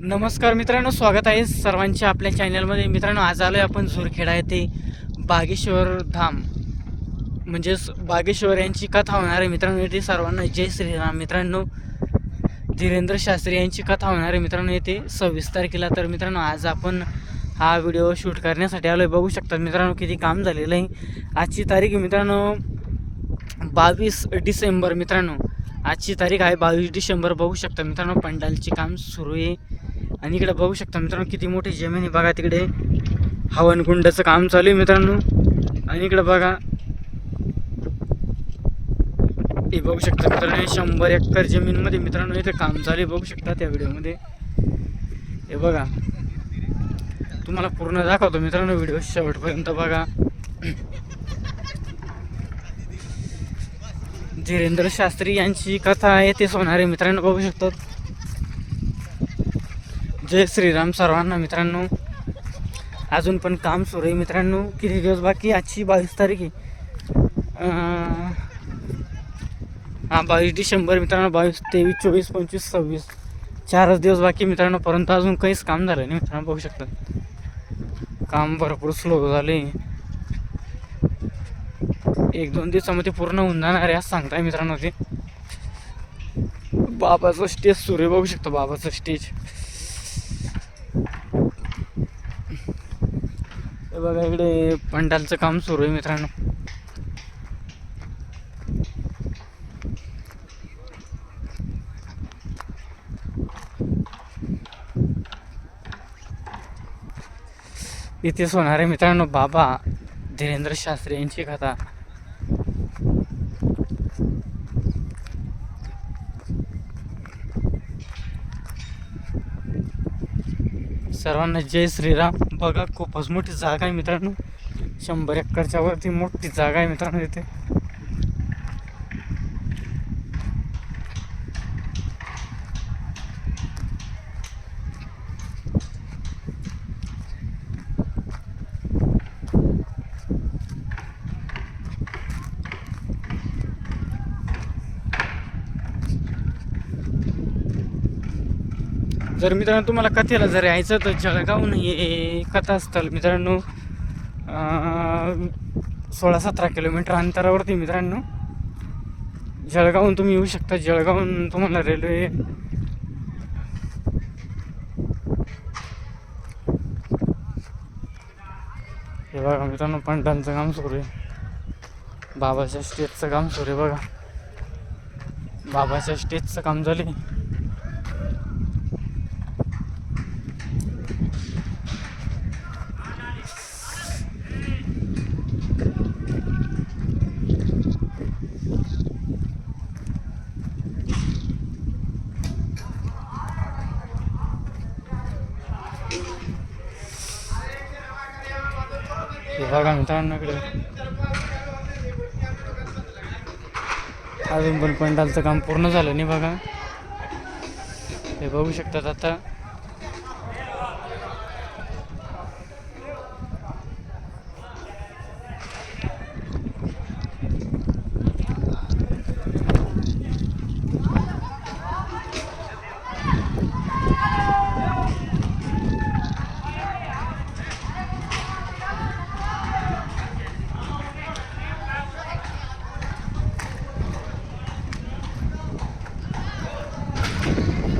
नमस्कार मित्रांनो स्वागत आहे सर्वांचे आपल्या चॅनलमध्ये. मित्रांनो आज आलो आहे आपण झुरखेडा येथे बागेश्वर धाम. म्हणजेच बागेश्वर यांची कथा होणार आहे मित्रांनो येथे सर्वांना जय श्रीराम. मित्रांनो धीरेंद्र शास्त्री यांची कथा होणार आहे मित्रांनो येथे सव्वीस तारखेला. तर मित्रांनो आज आपण हा व्हिडिओ शूट करण्यासाठी आलो आहे बघू शकतात मित्रांनो किती काम झालेलं आहे. आजची तारीख मित्रांनो बावीस डिसेंबर. मित्रांनो आजची तारीख आहे बावीस डिसेंबर. बघू शकता मित्रांनो पंडालचे काम सुरू आहे. आणि इकडे बघू शकता मित्रांनो किती मोठी जमीन आहे बघा तिकडे. हवनकुंडाचं काम चालू आहे मित्रांनो. आणि इकडे बघा. हे बघू शकता मित्रांनो शंभर एकर जमीनमध्ये मित्रांनो इथे काम चालू आहे. बघू शकता त्या व्हिडिओमध्ये. हे बघा. तुम्हाला पूर्ण दाखवतो मित्रांनो व्हिडिओ शेवटपर्यंत बघा. धीरेंद्र शास्त्री यांची कथा आहे ते सोनारे मित्रांनो बघू शकतात. जय श्रीराम सर्वांना मित्रांनो. अजून पण काम सुरू आहे मित्रांनो. किती दिवस बाकी आजची बावीस तारीख आहे. हा बावीस डिसेंबर मित्रांनो बावीस तेवीस चोवीस पंचवीस सव्वीस. चारच दिवस बाकी मित्रांनो परंतु अजून काहीच काम झालं नाही मित्रांनो बघू शकतात काम भरपूर स्लो झाले. एक दोन दिवसामध्ये पूर्ण होऊन जाणार आहे असं सांगताय मित्रांनो ते. बाबाचं स्टेज सुरू आहे बघू शकतो बाबाचं स्टेज हे बघा इकडे पंडालचं काम सुरू आहे मित्रांनो. इथेच होणार आहे मित्रांनो बाबा धीरेंद्र शास्त्री यांची कथा. सर्वांना जय श्रीराम. बघा खूपच मोठी जागा आहे मित्रांनो. शंभर एकरच्या वरती मोठी जागा आहे मित्रांनो इथे. जर मित्रांनो तुम्हाला कथेला जर यायचं तर जळगावहून हे कथास्थल मित्रांनो. सोळा सतरा किलोमीटर अंतरावरती मित्रांनो. जळगावहून तुम्ही येऊ शकता. जळगावहून तुम्हाला रेल्वे हे बघा मित्रांनो पंटांचं काम सुरू आहे. बाबाच्या स्टेजचं काम सुरू आहे बघा. बाबाच्या स्टेजचं काम झाले बघा मित्रांनाकडे अजून पण पंडालचं काम पूर्ण झालं नाही बघा. हे बघू शकतात आता.